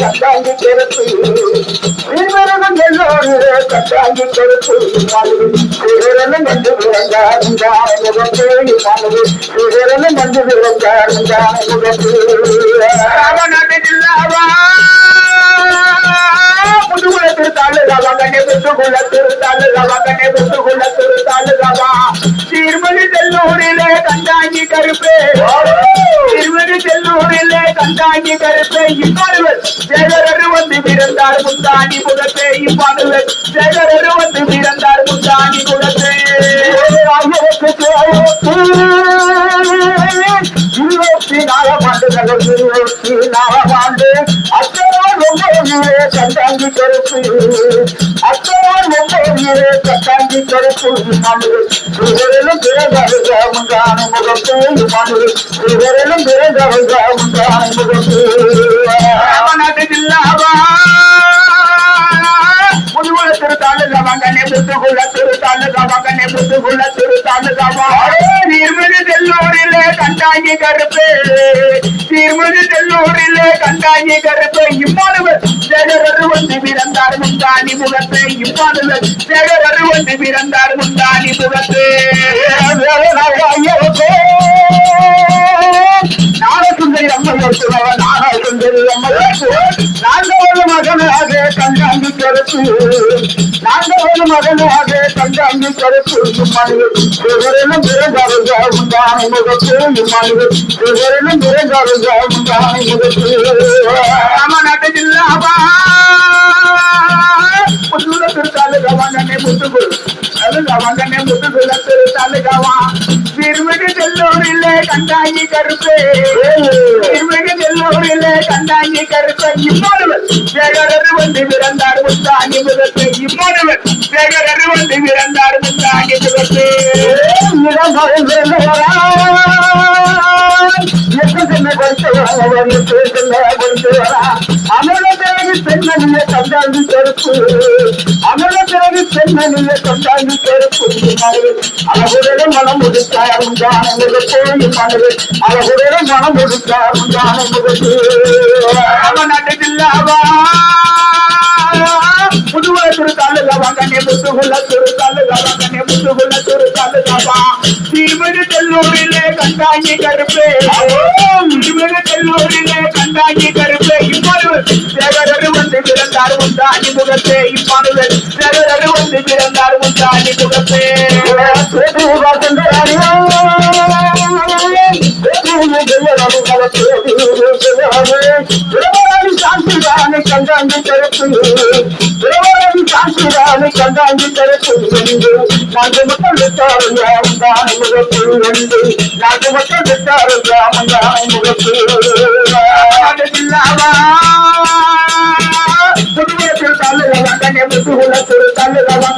கட்டாங்கி கருப்பு நீர்வருகும் நெல்லோரிலே கட்டாங்கி கருப்பு சிவரனும் வந்து விளங்கார் முகத்து மனது சிவரனும் வந்து விளங்கார் முகத்து ராமநாட்டுக்கெல்லாவா முதுகுல திருத்தாளுகாவா செல்லூரிலே கண்டாங்கி கருப்பே இப்பாடுவர். சேகரரு வந்து பிறந்தார் முந்தாணி முகத்தே இப்பாடுவர். சேகரரு வந்து பிறந்தார் முந்தாணி முகத்தே இருபத்தி நாலாம் ஆண்டுகள் இருபத்தி நாலாம் ஆண்டு. அத்தோடு ஒன்பது கண்டாங்கி கருப்பு அத்தோடு ஒன்பது கண்டாங்கி கருப்பு இவரிலும் பிறந்தவங்க உண்டான முகத்து மனு இவரிலும் பிறந்தவங்க உண்டான முகத்து. ராமநாட்டு ஜில்லாவா முதுகுல திருத்தாளுகா மகனே முத்துகுல திருத்தாளுகா மகனே முத்துகுல திருத்தாளுகாவா கண்டாங்கி கருப்பு நீர்மதி செல்லூரிலே கண்டாங்கி கருப்பு இம்மானுவர் ஜெகரரு வந்து பிறந்தார் முந்தாணி முகத்து இம்மானுவர் ஜெகரரு வந்து பிறந்தார் முந்தாணி முகத்து நாகசுந்தரி அம்மையோர் நாக சுந்தரி அம்மையோர் நான்காவது மகனாக கண்டாங்கி கருப்பு நான்காவது மகனாக கண்டாங்கி கருப்பு இம்மனில் இவரிலும் உண்டான முகத்து இம்மனில் இவரிலும் பிறந்தவங்க உண்டான முகத்து ராமநாட்டு ஜில்லாவா புதுல திருத்தாலுகா வாங்கனே முத்துகுள் அதுல வாங்கனே முத்துகுல திருத்தாலுகாவா திருமிகு செல்லூரிலே கண்டாங்கி கருப்பு. திருமிகு செல்லூரிலே கண்டாங்கி கருப்பு. இம்மானுவல் சேகரரு வந்து பிறந்தார் முந்தாங்கி முகத்து. இம்மானுவல் சேகரரு வந்து பிறந்தார் முத்தாங்கி முகத்து. வரா பிறகு பெண்மணிய கண்டாங்கி கருப்பு அமல பிறகு பெண்மணியை கண்டாங்கி கருப்பு அழகுடன் மனம் முடித்தார் உண்டான முகத்தே மனது அழகுடன் மனம் முடித்தார் உண்டான முகத்து அவன் ஜில்லாவா புதுவர திருத்தாளுகாவா கண்ணே முத்துகுள்ள திருத்தாளுகாவா கண்ணே முத்துகுள்ள திருத்தாளுகாவா திருமதி செல்லூரிலே கண்டாங்கி கருப்பே. திருமதி செல்லூரிலே கண்டாங்கி கருப்பே. சேகரரு வந்து பிறந்தார் உண்டா? முந்தாணி முகத்தே இம்மானுவல். சேகரரு வந்து பிறந்தார் உண்டா? முந்தாணி முகத்தே கண்டாங்கி கருப்பு சாட்சிதானே கண்டாங்கி கருப்பு நான்கு மக்கள் விட்டாருங்க உண்டான முகத்து என்று நான்கு மக்கள் விட்டாருங்க உண்டான முகத்து இல்லாமா புதுவத்தில் தள்ளுகவா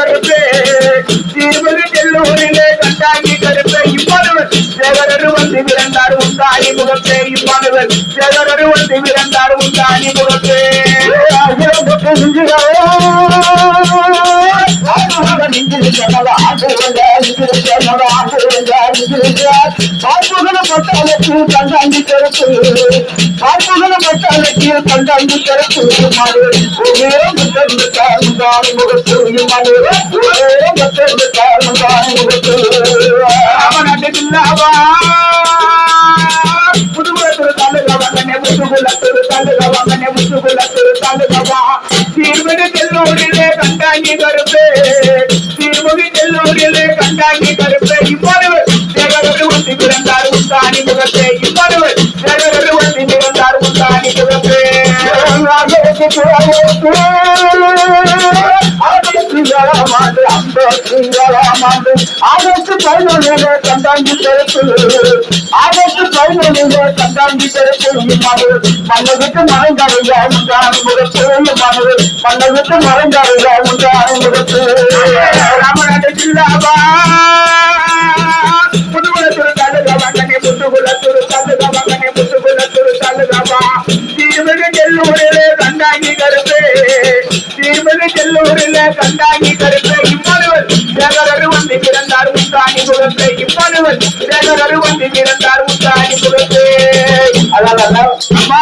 கண்ணே உண்டானி முகத்தே இப்பாடுவர் சேகரரு வந்து பிறந்தார் உண்டானி முகத்தே. கண்டாங்கி கருப்பு பட்டாளத்தில் கண்டாங்கி கருப்பு ஒரே முகத்து முகத்து ஒரே முகத்து. ராமநாட்டுக்குள்ளாவா புதுகுலத்திரு கண்ணே முத்துகுலத்திரு தாலுகாவா கண்ணே முத்துகுலத்திரு தாலுகாவா தீர்மதி செல்லூரிலே கண்டாங்கி கருப்பு. தீர்மதி செல்லூரிலே கண்டாங்கி கருப்பு. இப்பாடுவர் சேகரரு வந்து பிறந்தார் உண்டாணி முகத்தே. இப்பாடுவர் சேகரரு வந்து பிறந்தார் உண்டாணி முகத்தே ஆண்டு அந்த ஆண்டு ஆகஸ்ட் பதினொன்றிலே கண்டாங்கி கருப்பு ஆகஸ்ட் பதினொன்றிலே கண்டாங்கி கருப்பு மன்னதுக்கு மறைந்தாருங்க உண்டான முகத்து. மனது மன்னதுக்கு மறைந்தாருங்க உண்டான முகத்து. ராமநாட்டு ஜில்லாவா புதுகுலத்துரு தாலுகாவா கண்ணே புதுகுலத்துரு தாலுகாவா கண்ணே புதுகுலத்துரு தாலுகாவா திருவருளிலே கண்டாங்கி கருப்பை இம்மானுவல் சேகரரு வந்து பிறந்தார் முத்தாணி குலப்பே இம்மானுவல் சேகரரு வந்து பிறந்தார் முத்தாணி குலப்பே அதான் அம்மா.